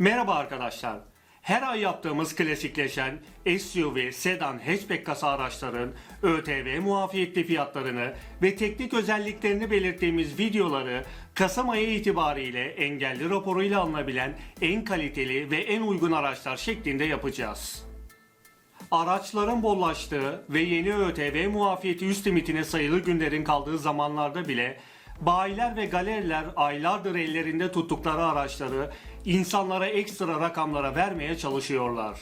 Merhaba arkadaşlar. Her ay yaptığımız klasikleşen SUV, sedan, hatchback kasa araçların ÖTV muafiyetli fiyatlarını ve teknik özelliklerini belirttiğimiz videoları Kasım ayı itibariyle engelli raporuyla alınabilen en kaliteli ve en uygun araçlar şeklinde yapacağız. Araçların bollaştığı ve yeni ÖTV muafiyeti üst limitine sayılı günlerin kaldığı zamanlarda bile bayiler ve galeriler aylardır ellerinde tuttukları araçları insanlara ekstra rakamlara vermeye çalışıyorlar.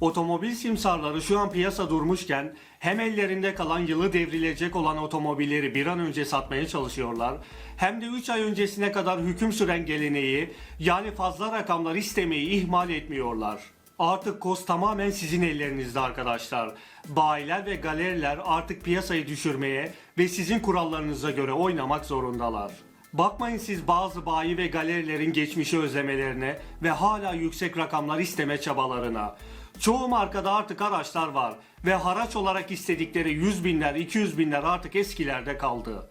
Otomobil simsarları şu an piyasa durmuşken hem ellerinde kalan yılı devrilecek olan otomobilleri bir an önce satmaya çalışıyorlar hem de 3 ay öncesine kadar hüküm süren geleneği yani fazla rakamlar istemeyi ihmal etmiyorlar. Artık koz tamamen sizin ellerinizde arkadaşlar. Bayiler ve galeriler artık piyasayı düşürmeye ve sizin kurallarınıza göre oynamak zorundalar. Bakmayın siz bazı bayi ve galerilerin geçmişi özlemelerine ve hala yüksek rakamlar isteme çabalarına. Çoğu markada artık araçlar var ve haraç olarak istedikleri 100 binler 200 binler artık eskilerde kaldı.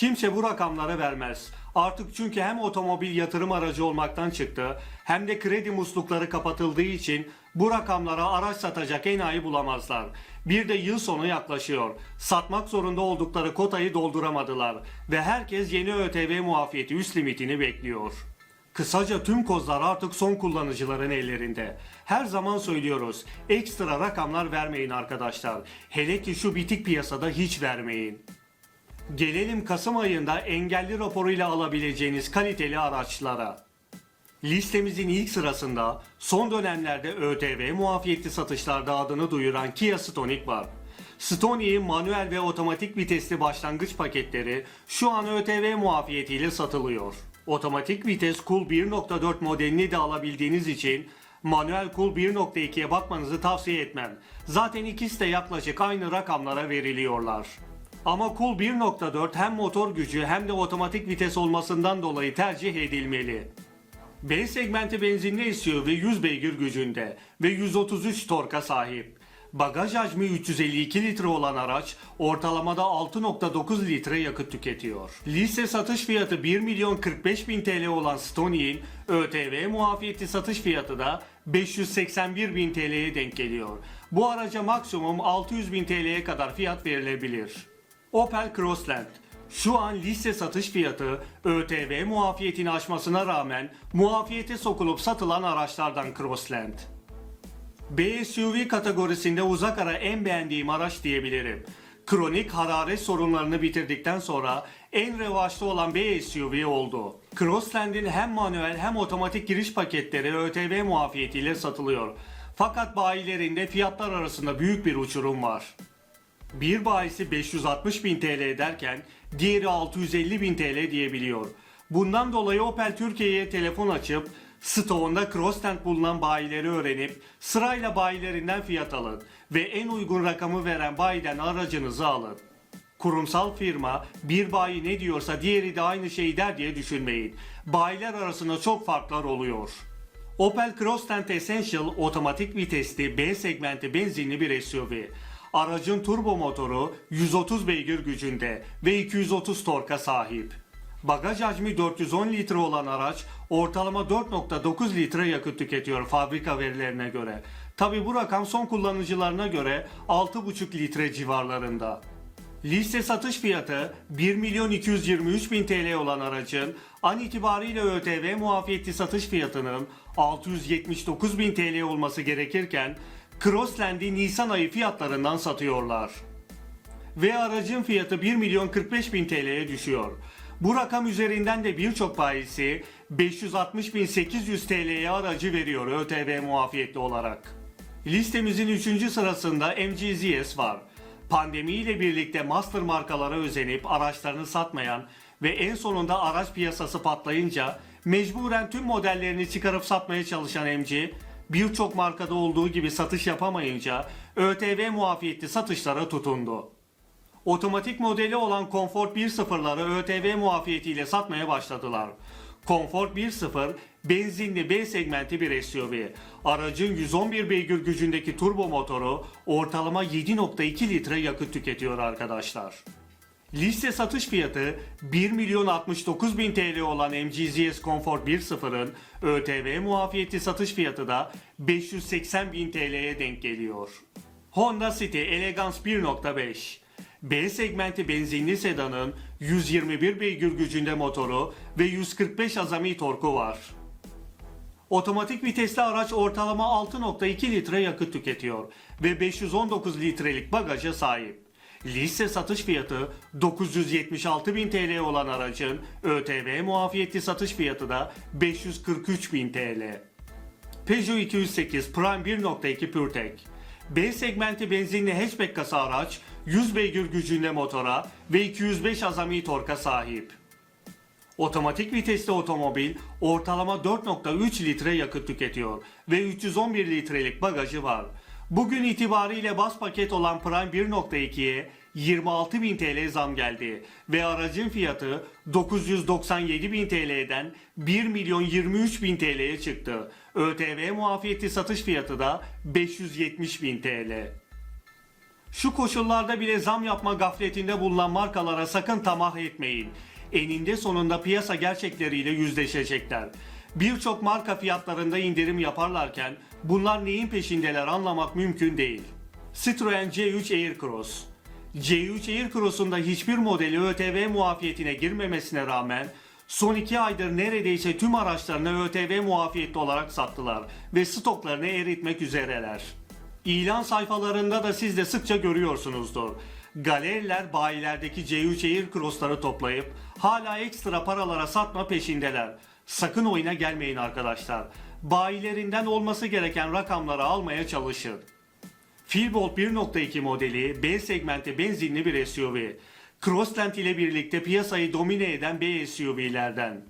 Kimse bu rakamlara vermez. Artık çünkü hem otomobil yatırım aracı olmaktan çıktı hem de kredi muslukları kapatıldığı için bu rakamlara araç satacak enayi bulamazlar. Bir de yıl sonu yaklaşıyor. Satmak zorunda oldukları kotayı dolduramadılar ve herkes yeni ÖTV muafiyeti üst limitini bekliyor. Kısaca tüm kozlar artık son kullanıcıların ellerinde. Her zaman söylüyoruz. Ekstra rakamlar vermeyin arkadaşlar. Hele ki şu bitik piyasada hiç vermeyin. Gelelim Kasım ayında engelli raporuyla alabileceğiniz kaliteli araçlara. Listemizin ilk sırasında son dönemlerde ÖTV muafiyetli satışlarda adını duyuran Kia Stonic var. Stonic'in manuel ve otomatik vitesli başlangıç paketleri şu an ÖTV muafiyetiyle satılıyor. Otomatik vites Cool 1.4 modelini de alabildiğiniz için manuel Cool 1.2'ye bakmanızı tavsiye etmem. Zaten ikisi de yaklaşık aynı rakamlara veriliyorlar. Ama Cool 1.4 hem motor gücü hem de otomatik vites olmasından dolayı tercih edilmeli. B segmenti benzinli SUV 100 beygir gücünde ve 133 torka sahip. Bagaj hacmi 352 litre olan araç ortalamada 6.9 litre yakıt tüketiyor. Liste satış fiyatı 1 milyon 45 bin TL olan Stoni'nin ÖTV muafiyeti satış fiyatı da 581 bin TL'ye denk geliyor. Bu araca maksimum 600 bin TL'ye kadar fiyat verilebilir. Opel Crossland şu an liste satış fiyatı ÖTV muafiyetini aşmasına rağmen muafiyete sokulup satılan araçlardan Crossland. B SUV kategorisinde uzak ara en beğendiğim araç diyebilirim. Kronik hararet sorunlarını bitirdikten sonra en revaçta olan B SUV oldu. Crossland'in hem manuel hem otomatik giriş paketleri ÖTV muafiyetiyle satılıyor. Fakat bayilerinde fiyatlar arasında büyük bir uçurum var. Bir bayisi 560 bin TL ederken diğeri 650 bin TL diyebiliyor. Bundan dolayı Opel Türkiye'ye telefon açıp stoğunda Crossland bulunan bayileri öğrenip sırayla bayilerinden fiyat alın ve en uygun rakamı veren bayiden aracınızı alın. Kurumsal firma bir bayi ne diyorsa diğeri de aynı şeyi der diye düşünmeyin. Bayiler arasında çok farklar oluyor. Opel Crossland Essential otomatik vitesli B segmenti benzinli bir SUV. Aracın turbo motoru 130 beygir gücünde ve 230 torka sahip. Bagaj hacmi 410 litre olan araç ortalama 4.9 litre yakıt tüketiyor fabrika verilerine göre. Tabi bu rakam son kullanıcılarına göre 6.5 litre civarlarında. Liste satış fiyatı 1 milyon 223 bin TL olan aracın an itibariyle ÖTV muafiyetli satış fiyatının 679 bin TL olması gerekirken Crossland'i Nisan ayı fiyatlarından satıyorlar. Ve aracın fiyatı 1 milyon 45 bin TL'ye düşüyor. Bu rakam üzerinden de birçok bayisi 560 bin 800 TL'ye aracı veriyor ÖTV muafiyetli olarak. Listemizin 3. sırasında MG ZS var. Pandemiyle birlikte master markalara özenip araçlarını satmayan ve en sonunda araç piyasası patlayınca mecburen tüm modellerini çıkarıp satmaya çalışan MG, birçok markada olduğu gibi satış yapamayınca ÖTV muafiyetli satışlara tutundu. Otomatik modeli olan Comfort 1.0'ları ÖTV muafiyetiyle satmaya başladılar. Comfort 1.0 benzinli B segmenti bir SUV. Aracın 111 beygir gücündeki turbo motoru ortalama 7.2 litre yakıt tüketiyor arkadaşlar. Liste satış fiyatı 1 milyon 69 bin TL olan MGZS Comfort 1.0'ın ÖTV muafiyeti satış fiyatı da 580 bin TL'ye denk geliyor. Honda City Elegance 1.5 B segmenti benzinli sedanın 121 beygir gücünde motoru ve 145 azami torku var. Otomatik vitesli araç ortalama 6.2 litre yakıt tüketiyor ve 519 litrelik bagaja sahip. Liste satış fiyatı 976 bin TL olan aracın ÖTV muafiyetli satış fiyatı da 543 bin TL. Peugeot 208 Prime 1.2 PureTech B segmenti benzinli hatchback kasa araç 100 beygir gücünde motora ve 205 azami torka sahip. Otomatik vitesli otomobil ortalama 4.3 litre yakıt tüketiyor ve 311 litrelik bagajı var. Bugün itibariyle bas paket olan Prime 1.2'ye 26.000 TL zam geldi ve aracın fiyatı 997.000 TL'den 1 milyon 23.000 TL'ye çıktı. ÖTV muafiyeti satış fiyatı da 570.000 TL. Şu koşullarda bile zam yapma gafletinde bulunan markalara sakın tamah etmeyin. Eninde sonunda piyasa gerçekleriyle yüzleşecekler. Birçok marka fiyatlarında indirim yaparlarken bunlar neyin peşindeler anlamak mümkün değil. Citroen C3 Aircross C3 Aircross'un da hiçbir modeli ÖTV muafiyetine girmemesine rağmen son iki aydır neredeyse tüm araçlarını ÖTV muafiyetli olarak sattılar ve stoklarını eritmek üzereler. İlan sayfalarında da siz de sıkça görüyorsunuzdur. Galeriler bayilerdeki C3 Aircross'ları toplayıp hala ekstra paralara satma peşindeler. Sakın oyuna gelmeyin arkadaşlar. Bayilerinden olması gereken rakamları almaya çalışın. Philbolt 1.2 modeli B segmenti benzinli bir SUV. Crossland ile birlikte piyasayı domine eden B SUV'lerden.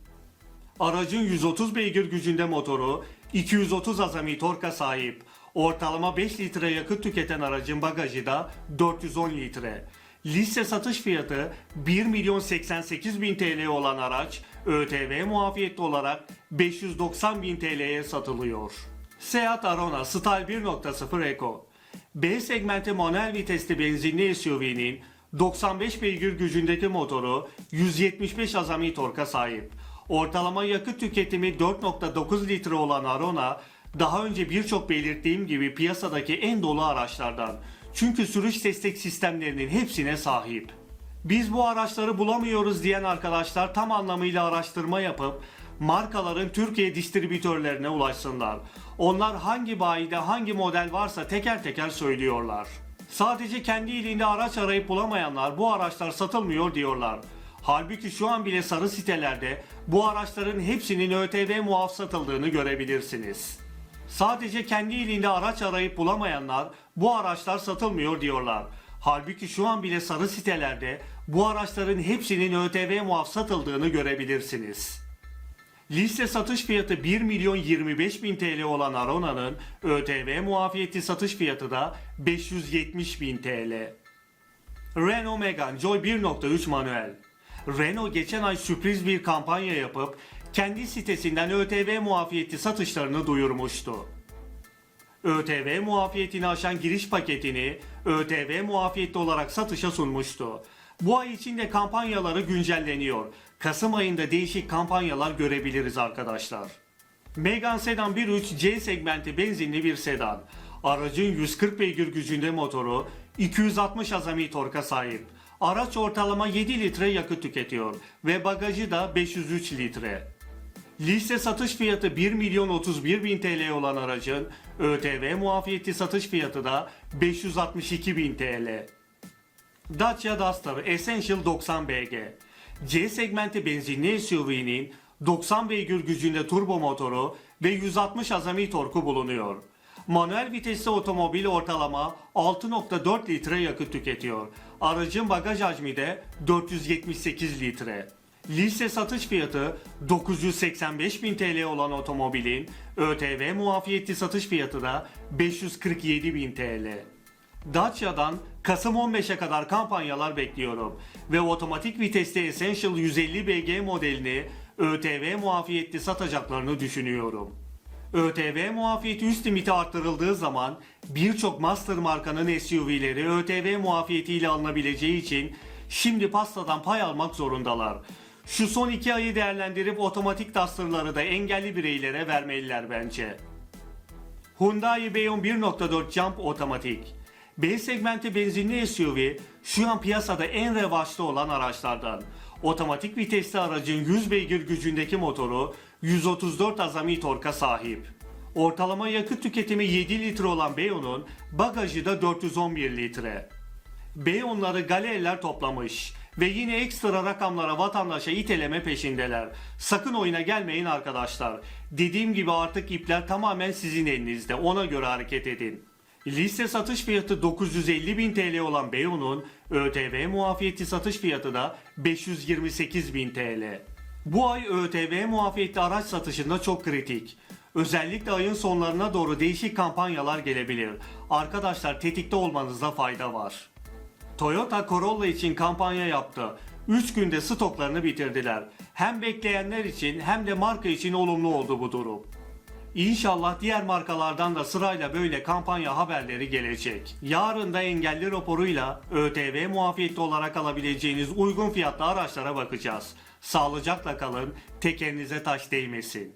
Aracın 130 beygir gücünde motoru, 230 azami torka sahip. Ortalama 5 litre yakıt tüketen aracın bagajı da 410 litre. Liste satış fiyatı 1 milyon 88 bin TL olan araç ÖTV muafiyetli olarak 590 bin TL'ye satılıyor. Seat Arona Style 1.0 Eco B segmenti manuel vitesli benzinli SUV'nin 95 beygir gücündeki motoru 175 azami torka sahip. Ortalama yakıt tüketimi 4.9 litre olan Arona daha önce birçok belirttiğim gibi piyasadaki en dolu araçlardan. Çünkü sürüş destek sistemlerinin hepsine sahip. Biz bu araçları bulamıyoruz diyen arkadaşlar tam anlamıyla araştırma yapıp markaların Türkiye distribütörlerine ulaşsınlar. Onlar hangi bayide hangi model varsa teker teker söylüyorlar. Sadece kendi ilinde araç arayıp bulamayanlar bu araçlar satılmıyor diyorlar. Halbuki şu an bile sarı sitelerde bu araçların hepsinin ÖTV muaf satıldığını görebilirsiniz. Sadece kendi ilinde araç arayıp bulamayanlar bu araçlar satılmıyor diyorlar. Halbuki şu an bile sarı sitelerde bu araçların hepsinin ÖTV muaf satıldığını görebilirsiniz. Liste satış fiyatı 1 milyon 25 bin TL olan Arona'nın ÖTV muafiyeti satış fiyatı da 570 bin TL. Renault Megane Joy 1.3 manuel. Renault geçen ay sürpriz bir kampanya yapıp kendi sitesinden ÖTV muafiyeti satışlarını duyurmuştu. ÖTV muafiyetini aşan giriş paketini ÖTV muafiyetli olarak satışa sunmuştu. Bu ay içinde kampanyaları güncelleniyor. Kasım ayında değişik kampanyalar görebiliriz arkadaşlar. Megane Sedan 1.3 C segmenti benzinli bir sedan. Aracın 140 beygir gücünde motoru, 260 azami torka sahip. Araç ortalama 7 litre yakıt tüketiyor ve bagajı da 503 litre. Liste satış fiyatı 1 milyon 31 bin TL olan aracın ÖTV muafiyeti satış fiyatı da 562 bin TL. Dacia Duster Essential 90 BG C segmenti benzinli SUV'nin 90 beygir gücünde turbo motoru ve 160 azami torku bulunuyor. Manuel vitesli otomobil ortalama 6.4 litre yakıt tüketiyor. Aracın bagaj hacmi de 478 litre. Liste satış fiyatı 985 bin TL olan otomobilin ÖTV muafiyetli satış fiyatı da 547 bin TL. Dacia'dan Kasım 15'e kadar kampanyalar bekliyorum ve otomatik vitesli Essential 150 BG modelini ÖTV muafiyetli satacaklarını düşünüyorum. ÖTV muafiyeti üst limiti arttırıldığı zaman birçok master markanın SUV'leri ÖTV muafiyetiyle alınabileceği için şimdi pastadan pay almak zorundalar. Şu son iki ayı değerlendirip otomatik Duster'ları da engelli bireylere vermeliler bence. Hyundai Beyon 1.4 Jump Otomatik. B segmenti benzinli SUV şu an piyasada en revaçta olan araçlardan. Otomatik vitesli aracın 100 beygir gücündeki motoru 134 azami torka sahip. Ortalama yakıt tüketimi 7 litre olan Beyon'un bagajı da 411 litre. Beyonları galeriler toplamış ve yine ekstra rakamlara vatandaşa iteleme peşindeler. Sakın oyuna gelmeyin arkadaşlar. Dediğim gibi artık ipler tamamen sizin elinizde. Ona göre hareket edin. Liste satış fiyatı 950 bin TL olan Beyon'un ÖTV muafiyeti satış fiyatı da 528 bin TL. Bu ay ÖTV muafiyetli araç satışında çok kritik. Özellikle ayın sonlarına doğru değişik kampanyalar gelebilir. Arkadaşlar tetikte olmanızda fayda var. Toyota Corolla için kampanya yaptı. 3 günde stoklarını bitirdiler. Hem bekleyenler için hem de marka için olumlu oldu bu durum. İnşallah diğer markalardan da sırayla böyle kampanya haberleri gelecek. Yarın da engelli raporuyla ÖTV muafiyetli olarak alabileceğiniz uygun fiyatlı araçlara bakacağız. Sağlıcakla kalın, tekerinize taş değmesin.